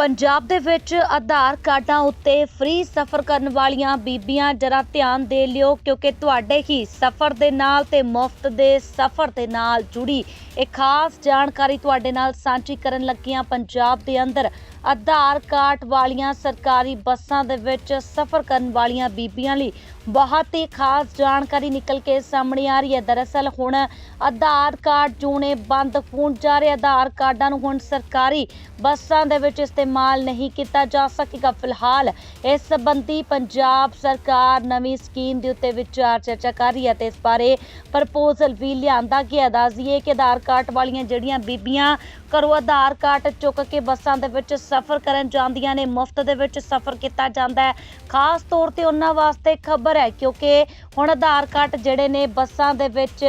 ਪੰਜਾਬ ਦੇ ਵਿੱਚ ਆਧਾਰ ਕਾਰਡਾਂ ਉੱਤੇ ਫ੍ਰੀ ਸਫ਼ਰ ਕਰਨ ਵਾਲੀਆਂ ਬੀਬੀਆਂ, ਜਰਾ ਧਿਆਨ ਦੇ ਲਿਓ ਕਿਉਂਕਿ ਤੁਹਾਡੇ ਹੀ ਸਫ਼ਰ ਦੇ ਨਾਲ ਤੇ ਮੁਫਤ ਦੇ ਸਫ਼ਰ ਦੇ ਨਾਲ ਜੁੜੀ ਇਹ ਖਾਸ ਜਾਣਕਾਰੀ ਤੁਹਾਡੇ ਨਾਲ ਸਾਂਝੀ ਕਰਨ ਲੱਗੀਆਂ ਪੰਜਾਬ ਦੇ ਅੰਦਰ। ਆਧਾਰ ਕਾਰਡ ਵਾਲੀਆਂ ਸਰਕਾਰੀ ਬੱਸਾਂ ਦੇ ਵਿੱਚ ਸਫ਼ਰ ਕਰਨ ਵਾਲੀਆਂ ਬੀਬੀਆਂ ਲਈ ਬਹੁਤ ਹੀ ਖਾਸ ਜਾਣਕਾਰੀ ਨਿਕਲ ਕੇ ਸਾਹਮਣੇ ਆ ਰਹੀ ਹੈ। ਦਰਅਸਲ ਹੁਣ ਆਧਾਰ ਕਾਰਡ ਜੂਨੇ ਬੰਦ ਹੋਣ ਜਾ ਰਹੇ। ਆਧਾਰ ਕਾਰਡਾਂ ਨੂੰ ਹੁਣ ਸਰਕਾਰੀ ਬੱਸਾਂ ਦੇ ਵਿੱਚ ਇਸਤੇਮਾਲ ਨਹੀਂ ਕੀਤਾ ਜਾ ਸਕੇਗਾ। ਫਿਲਹਾਲ ਇਸ ਸੰਬੰਧੀ ਪੰਜਾਬ ਸਰਕਾਰ ਨਵੀਂ ਸਕੀਮ ਦੇ ਉੱਤੇ ਵਿਚਾਰ ਚਰਚਾ ਕਰ ਰਹੀ ਹੈ ਤੇ ਇਸ ਬਾਰੇ ਪ੍ਰਪੋਜ਼ਲ ਵੀ ਲਿਆਂਦਾ ਗਿਆ। ਦੱਸਦੀਏ ਕਿ ਆਧਾਰ ਕਾਰਡ ਵਾਲੀਆਂ ਜਿਹੜੀਆਂ ਬੀਬੀਆਂ ਘਰੋਂ ਆਧਾਰ ਕਾਰਡ ਚੁੱਕ ਕੇ ਬੱਸਾਂ ਦੇ ਵਿੱਚ ਸਫ਼ਰ ਕਰਨ ਜਾਂਦੀਆਂ ਨੇ। ਮੁਫਤ ਦੇ ਵਿੱਚ ਸਫ਼ਰ ਕੀਤਾ ਜਾਂਦਾ ਹੈ। ਖਾਸ ਤੌਰ ਤੇ ਉਹਨਾਂ ਵਾਸਤੇ ਖਬਰ ਹੈ ਕਿਉਂਕਿ ਹੁਣ ਆਧਾਰ ਕਾਰਡ ਜਿਹੜੇ ਨੇ ਬੱਸਾਂ ਦੇ ਵਿੱਚ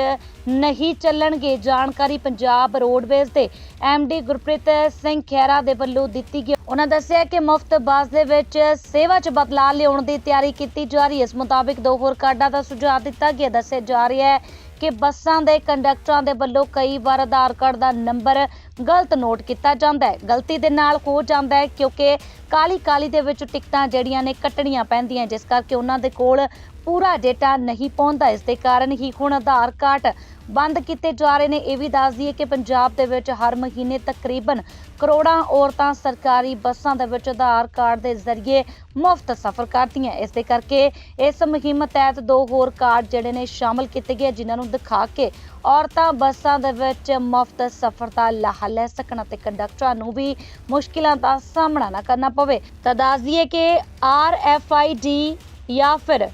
ਨਹੀਂ ਚੱਲਣਗੇ। ਜਾਣਕਾਰੀ ਪੰਜਾਬ ਰੋਡਵੇਜ਼ ਦੇ ਡੀ ਗੁਰਪ੍ਰੀਤ ਸਿੰਘ ਖਹਿਰਾ ਦੇ ਵੱਲੋਂ ਦਿੱਤੀ ਗਈ। ਉਹਨਾਂ ਦੱਸਿਆ ਕਿ ਮੁਫਤ ਬੱਸ ਦੇ ਵਿੱਚ ਸੇਵਾ 'ਚ ਬਦਲਾਅ ਲਿਆਉਣ ਦੀ ਤਿਆਰੀ ਕੀਤੀ ਜਾ ਰਹੀ ਹੈ। ਇਸ ਮੁਤਾਬਿਕ ਦੋ ਹੋਰ ਕਾਰਡਾਂ ਦਾ ਸੁਝਾਅ ਦਿੱਤਾ ਗਿਆ। ਦੱਸਿਆ ਜਾ ਰਿਹਾ ਹੈ ਕਿ ਬੱਸਾਂ ਦੇ ਕੰਡਕਟਰਾਂ ਦੇ ਵੱਲੋਂ ਕਈ ਵਾਰ ਆਧਾਰ ਕਾਰਡ ਦਾ ਨੰਬਰ ਗਲਤ ਨੋਟ ਕੀਤਾ ਜਾਂਦਾ ਹੈ। ਗਲਤੀ ਦੇ ਨਾਲ ਹੋ ਜਾਂਦਾ ਹੈ ਕਿਉਂਕਿ ਕਾਲੀ ਕਾਲੀ ਦੇ ਵਿੱਚ ਟਿਕਟਾਂ ਜਿਹੜੀਆਂ ਨੇ ਕੱਟਣੀਆਂ ਪੈਂਦੀਆਂ, ਜਿਸ ਕਰਕੇ ਉਹਨਾਂ ਦੇ ਕੋਲ ਪੂਰਾ ਡੇਟਾ ਨਹੀਂ ਪਹੁੰਚਦਾ ਇਸ ਦੇ ਕਾਰਨ ਹੀ ਹੁਣ ਆਧਾਰ ਕਾਰਡ ਬੰਦ ਕੀਤੇ ਜਾ ਰਹੇ ਨੇ। ਇਹ ਵੀ ਦੱਸ ਦਈਏ ਕਿ ਪੰਜਾਬ ਦੇ ਵਿੱਚ ਹਰ ਮਹੀਨੇ ਤਕਰੀਬਨ ਕਰੋੜਾਂ ਔਰਤਾਂ ਸਰਕਾਰੀ ਬੱਸਾਂ ਦੇ ਵਿੱਚ ਆਧਾਰ ਕਾਰਡ ਦੇ ਜ਼ਰੀਏ ਮੁਫਤ ਸਫ਼ਰ ਕਰਦੀਆਂ। ਇਸ ਦੇ ਕਰਕੇ ਇਸ ਮੁਹਿੰਮ ਤਹਿਤ ਦੋ ਹੋਰ ਕਾਰਡ ਜਿਹੜੇ ਨੇ ਸ਼ਾਮਲ ਕੀਤੇ ਗਏ, ਜਿਨ੍ਹਾਂ ਨੂੰ ਦਿਖਾ ਕੇ ਔਰਤਾਂ ਬੱਸਾਂ ਦੇ ਵਿੱਚ ਮੁਫਤ ਸਫ਼ਰ ਦਾ ਲਾਹਾ ਲੈ ਸਕਣ ਅਤੇ ਕੰਡਕਟਰਾਂ ਨੂੰ ਵੀ ਮੁਸ਼ਕਿਲਾਂ ਦਾ ਸਾਹਮਣਾ ਨਾ ਕਰਨਾ ਪਵੇ। ਤਾਂ ਦੱਸ ਦਈਏ ਕਿ ਆਰ ਐਫ ਆਈ ਡੀ ਜਾਂ ਫਿਰ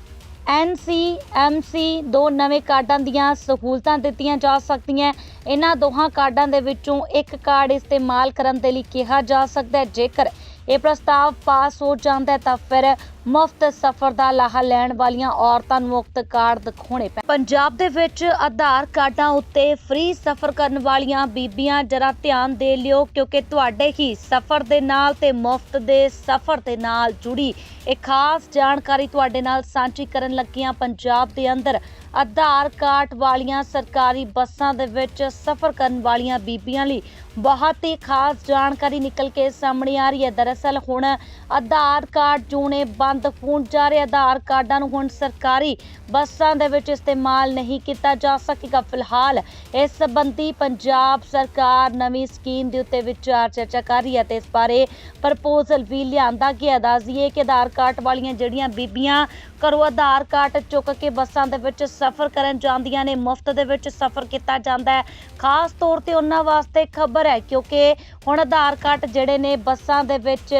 NCMC ਦੋ ਨਵੇਂ ਕਾਰਡਾਂ ਦੀਆਂ ਸਹੂਲਤਾਂ ਦਿੱਤੀਆਂ ਜਾ ਸਕਦੀਆਂ। ਇਹਨਾਂ ਦੋਹਾਂ ਕਾਰਡਾਂ ਦੇ ਵਿੱਚੋਂ ਇੱਕ ਕਾਰਡ ਇਸਤੇਮਾਲ ਕਰਨ ਦੇ ਲਈ ਕਿਹਾ ਜਾ ਸਕਦਾ ਹੈ। ਜੇਕਰ ਇਹ ਪ੍ਰਸਤਾਵ ਪਾਸ ਹੋ ਜਾਂਦਾ ਹੈ ਤਾਂ ਫਿਰ ਮੁਫਤ ਸਫ਼ਰ ਦਾ ਲਾਹਾ ਲੈਣ ਵਾਲੀਆਂ ਔਰਤਾਂ ਨੂੰ ਮੁਫਤ ਕਾਰਡ ਦਿਖਾਉਣੇ ਪੈ, ਪੰਜਾਬ ਦੇ ਵਿੱਚ ਆਧਾਰ ਕਾਰਡਾਂ ਉੱਤੇ ਫ੍ਰੀ ਸਫ਼ਰ ਕਰਨ ਵਾਲੀਆਂ ਬੀਬੀਆਂ, ਜਰਾ ਧਿਆਨ ਦੇ ਲਿਓ, ਕਿਉਂਕਿ ਤੁਹਾਡੇ ਹੀ ਸਫ਼ਰ ਦੇ ਨਾਲ ਤੇ ਮੁਫਤ ਦੇ ਸਫ਼ਰ ਦੇ ਨਾਲ ਜੁੜੀ ਇਹ ਖਾਸ ਜਾਣਕਾਰੀ ਤੁਹਾਡੇ ਨਾਲ ਸਾਂਝੀ ਕਰਨ ਲੱਗੀਆਂ ਪੰਜਾਬ ਦੇ ਅੰਦਰ। ਆਧਾਰ ਕਾਰਡ ਵਾਲੀਆਂ ਸਰਕਾਰੀ ਬੱਸਾਂ ਦੇ ਵਿੱਚ ਸਫ਼ਰ ਕਰਨ ਵਾਲੀਆਂ ਬੀਬੀਆਂ ਲਈ ਬਹੁਤ ਹੀ ਖਾਸ ਜਾਣਕਾਰੀ ਨਿਕਲ ਕੇ ਸਾਹਮਣੇ ਆ ਰਹੀ ਹੈ। ਦਰਅਸਲ ਹੁਣ ਆਧਾਰ ਕਾਰਡ ਜੂਨੇ ਬੰਦ ਹੋਣ ਜਾ ਰਹੇ, ਆਧਾਰ ਕਾਰਡਾਂ ਨੂੰ ਹੁਣ ਸਰਕਾਰੀ ਬੱਸਾਂ ਦੇ ਵਿੱਚ ਇਸਤੇਮਾਲ ਨਹੀਂ ਕੀਤਾ ਜਾ ਸਕੇਗਾ ਫਿਲਹਾਲ। ਇਸ ਸੰਬੰਧੀ ਪੰਜਾਬ ਸਰਕਾਰ ਨਵੀਂ ਸਕੀਮ ਦੇ ਉੱਤੇ ਵਿਚਾਰ ਚਰਚਾ ਕਰ ਰਹੀ ਹੈ ਤੇ ਇਸ ਬਾਰੇ ਪ੍ਰਪੋਜ਼ਲ ਵੀ ਲਿਆਂਦਾ ਗਿਆ। ਦੱਸ ਦਈਏ ਕਿ ਆਧਾਰ ਕਾਰਡ ਵਾਲੀਆਂ ਜਿਹੜੀਆਂ ਬੀਬੀਆਂ ਘਰੋਂ ਆਧਾਰ ਕਾਰਡ ਚੁੱਕ ਕੇ ਬੱਸਾਂ ਦੇ ਵਿੱਚ ਸਫ਼ਰ ਕਰਨ ਜਾਂਦੀਆਂ ਨੇ, ਮੁਫਤ ਦੇ ਵਿੱਚ ਸਫ਼ਰ ਕੀਤਾ ਜਾਂਦਾ ਹੈ। ਖਾਸ ਤੌਰ ਤੇ ਉਹਨਾਂ ਵਾਸਤੇ ਖਬਰ ਹੈ, ਕਿਉਂਕਿ ਹੁਣ ਆਧਾਰ ਕਾਰਡ ਜਿਹੜੇ ਨੇ ਬੱਸਾਂ ਦੇ ਵਿੱਚ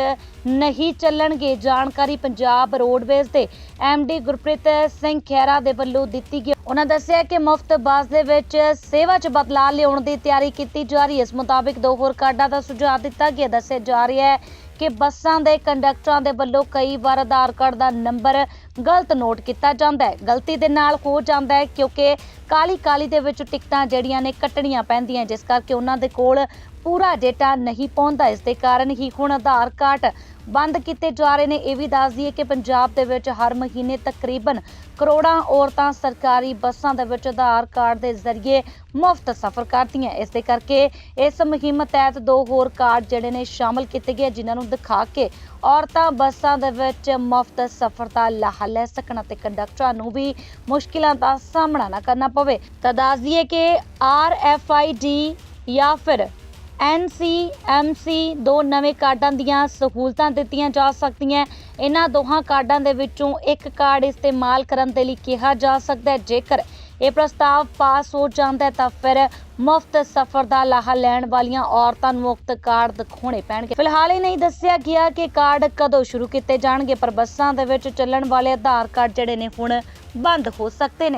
ਨਹੀਂ ਚੱਲਣਗੇ। ਜਾਣਕਾਰੀ ਪੰਜਾਬ ਰੋਡਵੇਜ਼ ਦੇ ਡੀ ਗੁਰਪ੍ਰੀਤ ਸਿੰਘ ਖਹਿਰਾ ਦੇ ਵੱਲੋਂ ਦਿੱਤੀ ਗਈ। ਉਹਨਾਂ ਦੱਸਿਆ ਕਿ ਮੁਫਤ ਬੱਸ ਦੇ ਵਿੱਚ ਸੇਵਾ 'ਚ ਬਦਲਾਅ ਲਿਆਉਣ ਦੀ ਤਿਆਰੀ ਕੀਤੀ ਜਾ ਰਹੀ ਹੈ। ਇਸ ਮੁਤਾਬਿਕ ਦੋ ਹੋਰ ਕਾਰਡਾਂ ਦਾ ਸੁਝਾਅ ਦਿੱਤਾ ਗਿਆ। ਦੱਸਿਆ ਜਾ ਰਿਹਾ ਹੈ ਕਿ ਬੱਸਾਂ ਦੇ ਕੰਡਕਟਰਾਂ ਦੇ ਵੱਲੋਂ ਕਈ ਵਾਰ ਆਧਾਰ ਕਾਰਡ ਦਾ ਨੰਬਰ ਗਲਤ ਨੋਟ ਕੀਤਾ ਜਾਂਦਾ ਹੈ। ਗਲਤੀ ਦੇ ਨਾਲ ਹੋ ਜਾਂਦਾ ਹੈ ਕਿਉਂਕਿ ਕਾਲੀ ਕਾਲੀ ਦੇ ਵਿੱਚ ਟਿਕਟਾਂ ਜਿਹੜੀਆਂ ਨੇ ਕੱਟਣੀਆਂ ਪੈਂਦੀਆਂ ਜਿਸ ਕਰਕੇ ਉਹਨਾਂ ਦੇ ਕੋਲ ਪੂਰਾ ਡੇਟਾ ਨਹੀਂ ਪਹੁੰਚਦਾ। ਇਸ ਦੇ ਕਾਰਨ ਹੀ ਹੁਣ ਆਧਾਰ ਕਾਰਡ ਬੰਦ ਕੀਤੇ ਜਾ ਰਹੇ ਨੇ। ਇਹ ਵੀ ਦੱਸ ਦਈਏ ਕਿ ਪੰਜਾਬ ਦੇ ਵਿੱਚ ਹਰ ਮਹੀਨੇ ਤਕਰੀਬਨ ਕਰੋੜਾਂ ਔਰਤਾਂ ਸਰਕਾਰੀ ਬੱਸਾਂ ਦੇ ਵਿੱਚ ਆਧਾਰ ਕਾਰਡ ਦੇ ਜ਼ਰੀਏ ਮੁਫਤ ਸਫ਼ਰ ਕਰਦੀਆਂ। ਇਸ ਦੇ ਕਰਕੇ ਇਸ ਮੁਹਿੰਮ ਤਹਿਤ ਦੋ ਹੋਰ ਕਾਰਡ ਜਿਹੜੇ ਨੇ ਸ਼ਾਮਲ ਕੀਤੇ ਗਏ, ਜਿਨ੍ਹਾਂ ਨੂੰ ਦਿਖਾ ਕੇ ਔਰਤਾਂ ਬੱਸਾਂ ਦੇ ਵਿੱਚ ਮੁਫਤ ਸਫ਼ਰ ਦਾ ਲਾਹਾ ਲੈ ਸਕਣ ਅਤੇ ਕੰਡਕਟਰਾਂ ਨੂੰ ਵੀ ਮੁਸ਼ਕਿਲਾਂ ਦਾ ਸਾਹਮਣਾ ਨਾ ਕਰਨਾ ਪਵੇ। ਤਾਂ ਦੱਸ ਦਈਏ ਕਿ ਆਰ ਐਫ ਆਈ ਡੀ ਜਾਂ ਫਿਰ NCMC ਦੋ ਨਵੇਂ ਕਾਰਡਾਂ ਦੀਆਂ ਸਹੂਲਤਾਂ ਦਿੱਤੀਆਂ ਜਾ ਸਕਦੀਆਂ। ਇਹਨਾਂ ਦੋਹਾਂ ਕਾਰਡਾਂ ਦੇ ਵਿੱਚੋਂ ਇੱਕ ਕਾਰਡ ਇਸਤੇਮਾਲ ਕਰਨ ਦੇ ਲਈ ਕਿਹਾ ਜਾ ਸਕਦਾ ਹੈ। ਜੇਕਰ ਇਹ ਪ੍ਰਸਤਾਵ ਪਾਸ ਹੋ ਜਾਂਦਾ ਹੈ, ਤਾਂ ਫਿਰ ਮੁਫਤ ਸਫ਼ਰ ਦਾ ਲਾਹਾ ਲੈਣ ਵਾਲੀਆਂ ਔਰਤਾਂ ਨੂੰ ਮੁਫਤ ਕਾਰਡ ਦਿਖਾਉਣੇ ਪੈਣਗੇ। ਫਿਲਹਾਲ ਇਹ ਨਹੀਂ ਦੱਸਿਆ ਗਿਆ ਕਿ ਕਾਰਡ ਕਦੋਂ ਸ਼ੁਰੂ ਕੀਤੇ ਜਾਣਗੇ, ਪਰ ਬੱਸਾਂ ਦੇ ਵਿੱਚ ਚੱਲਣ ਵਾਲੇ ਆਧਾਰ ਕਾਰਡ ਜਿਹੜੇ ਨੇ ਹੁਣ ਬੰਦ ਹੋ ਸਕਦੇ ਨੇ।